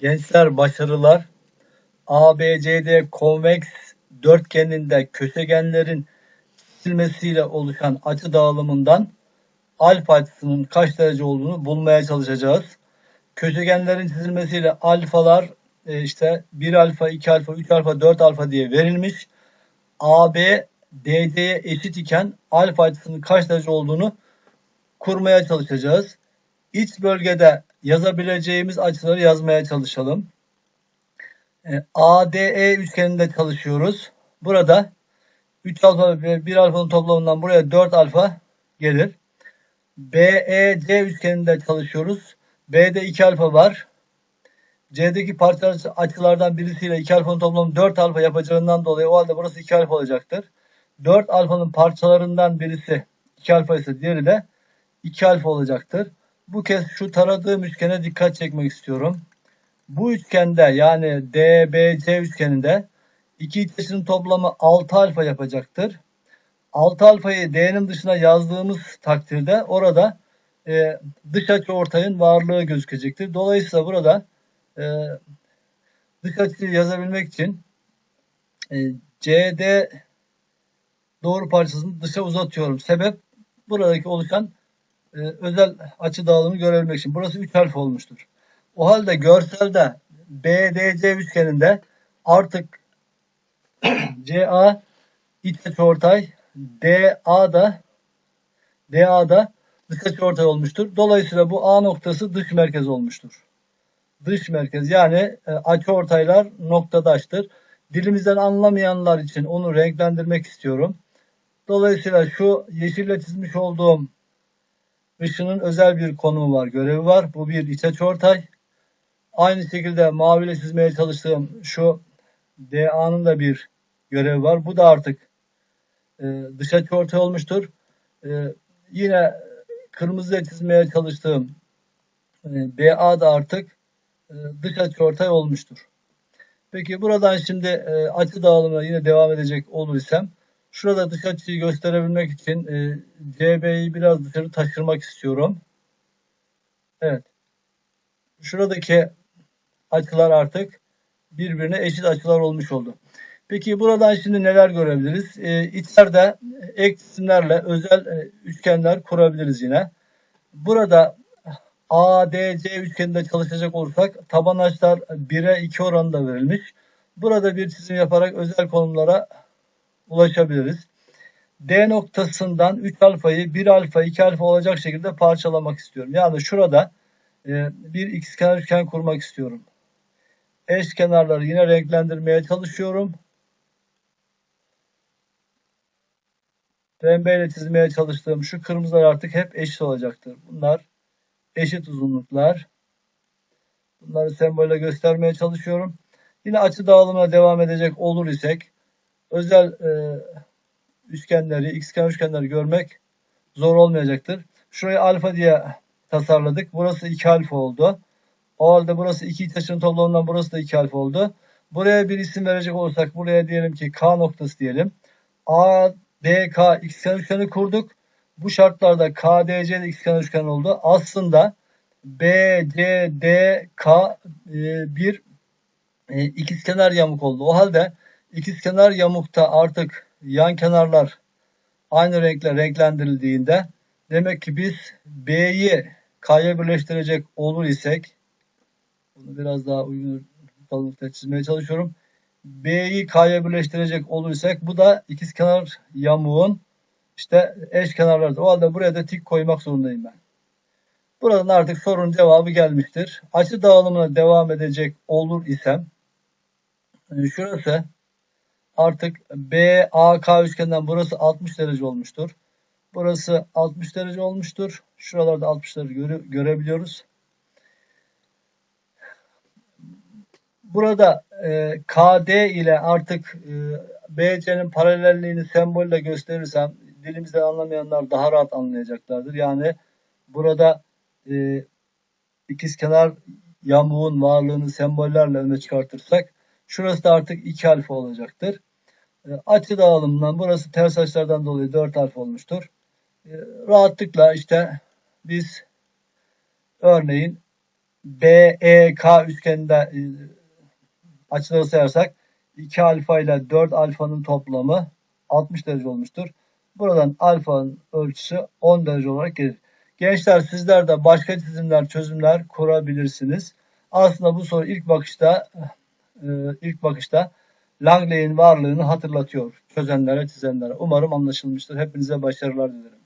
Gençler başarılar. ABCD konveks dörtgeninde köşegenlerin çizilmesiyle oluşan açı dağılımından alfa açısının kaç derece olduğunu bulmaya çalışacağız. Köşegenlerin çizilmesiyle alfalar e, işte 1 alfa, 2 alfa, 3 alfa, 4 alfa diye verilmiş. AB DC'ye eşit iken alfa açısının kaç derece olduğunu kurmaya çalışacağız. İç bölgede yazabileceğimiz açıları yazmaya çalışalım. E, ADE üçgeninde çalışıyoruz. Burada 3 alfa ve 1 alfanın toplamından buraya 4 alfa gelir. BEC üçgeninde çalışıyoruz. B'de 2 alfa var. C'deki parça açılardan birisiyle 2 alfanın toplamı 4 alfa yapacağından dolayı o halde burası 2 alfa olacaktır. 4 alfanın parçalarından birisi 2 alfa ise diğeri de 2 alfa olacaktır. Bu kez şu taradığım üçgene dikkat çekmek istiyorum. Bu üçgende yani DBC üçgeninde iki iç açının toplamı 6 alfa yapacaktır. 6 alfayı D'nin dışına yazdığımız takdirde orada e, dış açı ortayın varlığı gözükecektir. Dolayısıyla burada e, dış açıyı yazabilmek için e, CD doğru parçasını dışa uzatıyorum. Sebep buradaki oluşan e, özel açı dağılımı görebilmek için. Burası 3 harf olmuştur. O halde görselde BDC üçgeninde artık CA iç açıortay DA'da DA'da dış açıortay olmuştur. Dolayısıyla bu A noktası dış merkez olmuştur. Dış merkez yani e, açıortaylar noktadaştır. Dilimizden anlamayanlar için onu renklendirmek istiyorum. Dolayısıyla şu yeşille çizmiş olduğum ışının özel bir konumu var, görevi var. Bu bir iç açıortay. Aynı şekilde maviyle çizmeye çalıştığım şu DA'nın da bir görevi var. Bu da artık e, dış açıortay olmuştur. E, yine kırmızıyla çizmeye çalıştığım e, BA da artık e, dış açıortay olmuştur. Peki buradan şimdi e, açı dağılımına yine devam edecek olursam şurada dış açıyı gösterebilmek için e, CB'yi biraz dışarı taşırmak istiyorum. Evet. Şuradaki açılar artık birbirine eşit açılar olmuş oldu. Peki buradan şimdi neler görebiliriz? E, içeride ek cisimlerle özel e, üçgenler kurabiliriz yine. Burada ADC üçgeninde çalışacak olursak taban açılar 1'e 2 oranında verilmiş. Burada bir çizim yaparak özel konumlara ulaşabiliriz. D noktasından 3 alfayı 1 alfa 2 alfa olacak şekilde parçalamak istiyorum. Yani şurada e, bir ikizkenar üçgen kurmak istiyorum. Eş kenarları yine renklendirmeye çalışıyorum. Pembeyle çizmeye çalıştığım şu kırmızılar artık hep eşit olacaktır. Bunlar eşit uzunluklar. Bunları sembolle göstermeye çalışıyorum. Yine açı dağılımına devam edecek olur isek özel e, üçgenleri, xkenar üçgenleri görmek zor olmayacaktır. Şurayı alfa diye tasarladık. Burası 2 alfa oldu. O halde burası iki taşın toplamından burası da 2 alfa oldu. Buraya bir isim verecek olursak buraya diyelim ki K noktası diyelim. A, D, K xkenar üçgeni kurduk. Bu şartlarda KDC de xkenar üçgen oldu. Aslında B, C, D, K e, bir e, ikizkenar yamuk oldu. O halde ikizkenar yamukta artık yan kenarlar aynı renkle renklendirildiğinde demek ki biz B'yi K'ya birleştirecek olur isek bunu biraz daha uygun kalınlıkta çizmeye çalışıyorum. B'yi K'ya birleştirecek olursak bu da ikizkenar yamuğun işte eş kenarları. O halde buraya da tik koymak zorundayım ben. Buradan artık sorunun cevabı gelmiştir. Açı dağılımına devam edecek olur isem e, şurası artık BAK üçgeninden burası 60 derece olmuştur. Burası 60 derece olmuştur. Şuralarda 60'ları göre, görebiliyoruz. Burada e, KD ile artık e, BC'nin paralelliğini sembolle gösterirsem dilimizden anlamayanlar daha rahat anlayacaklardır. Yani burada e, ikizkenar yamuğun varlığını sembollerle öne çıkartırsak şurası da artık 2 alfa olacaktır. E, açı dağılımından burası ters açılardan dolayı 4 alfa olmuştur. E, rahatlıkla işte biz örneğin BEK üçgeninde e, açıları sayarsak 2 alfa ile 4 alfanın toplamı 60 derece olmuştur. Buradan alfanın ölçüsü 10 derece olarak gelir. Gençler sizler de başka çizimler, çözümler kurabilirsiniz. Aslında bu soru ilk bakışta e, ilk bakışta Langley'in varlığını hatırlatıyor çözenlere, çizenlere. Umarım anlaşılmıştır. Hepinize başarılar dilerim.